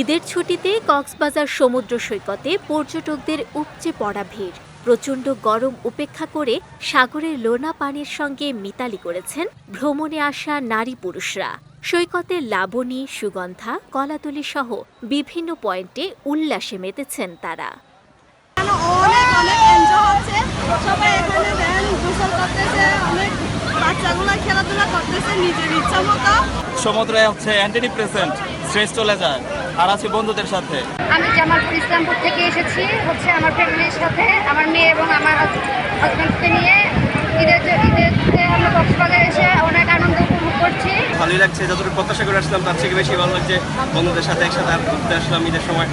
ঈদের ছুটিতে কক্সবাজার সমুদ্র সৈকতে পর্যটকদের উপচে পড়া ভিড়। প্রচণ্ড গরম উপেক্ষা করে সাগরের লোনা পানির সঙ্গে মিতালি করেছেন ভ্রমণে আসা নারী পুরুষরা। সৈকতে লাবণী, সুগন্ধা, কলাতলি সহ বিভিন্ন পয়েন্টে উল্লাসে মেতেছেন তারা। অনেক অনেক এনজয় হচ্ছে। সবাই এখানে দেন গোসল করতেছে অনেক বাচ্চাগুলো খেলাধুলা করতেছে নিজের ইচ্ছা মতো। সমুদ্রে হচ্ছে অ্যান্টি ডিপ্রেসেন্ট স্ট্রেস চলে যায় আর আছি বন্ধুদের সাথে। আমি জামালপুর ইসলামপুর থেকে এসেছি হচ্ছে আমার ফ্যামিলির সাথে আমার মেয়ে এবং আমার হাজব্যান্ডকে নিয়ে। ঈদের ঈদেরতে আমরা কক্সবাজার এসে অনেক আনন্দ উপভোগ করছি। ভালোই লাগছে যতটুকু প্রত্যাশা করে আসলাম তার থেকে বেশি ভালো লাগছে বন্ধুদের সাথে একসাথে আর ঘুরতে আসলাম ঈদের সময়।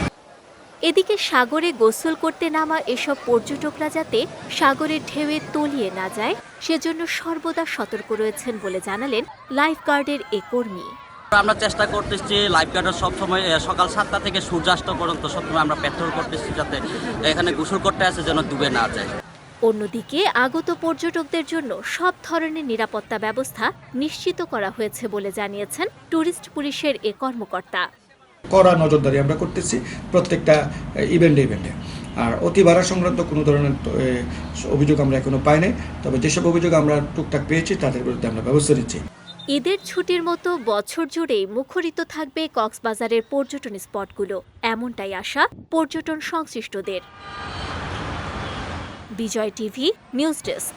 এদিকে সাগরে গোসল করতে নামা এসব পর্যটকরা যাতে সাগরের ঢেউয়ে তলিয়ে না যায় সেজন্য সর্বদা সতর্ক রয়েছেন বলে জানালেন লাইফগার্ডের এ কর্মী। আমরা চেষ্টা করতেছি লাইফ গার্ডের সবসময় সকাল সাতটা থেকে সূর্যাস্ত পর্যন্ত সবসময় আমরা পেট্রোল করতেছি যাতে এখানে গোসল করতে আসে যেন ডুবে না যায়। অন্যদিকে আগত পর্যটকদের জন্য সব ধরনের নিরাপত্তা ব্যবস্থা নিশ্চিত করা হয়েছে বলে জানিয়েছেন ট্যুরিস্ট পুলিশের এ কর্মকর্তা। কড়া নজরদারি আমরা করতেছি প্রত্যেকটা ইভেন্টে ইভেন্টে। আর অতি ভাড়া সংক্রান্ত কোনো ধরনের অভিযোগ আমরা এখনও পাই নাই। তবে যেসব অভিযোগ আমরা টুকটাক পেয়েছি, তাদের বিরুদ্ধে আমরা ব্যবস্থা নিচ্ছি। ঈদের ছুটির মতো বছর জুড়ে মুখরিত থাকবে কক্সবাজারের পর্যটন স্পটগুলো। এমনটাই আশা পর্যটন সংশ্লিষ্টদের। Bijoy TV, news desk.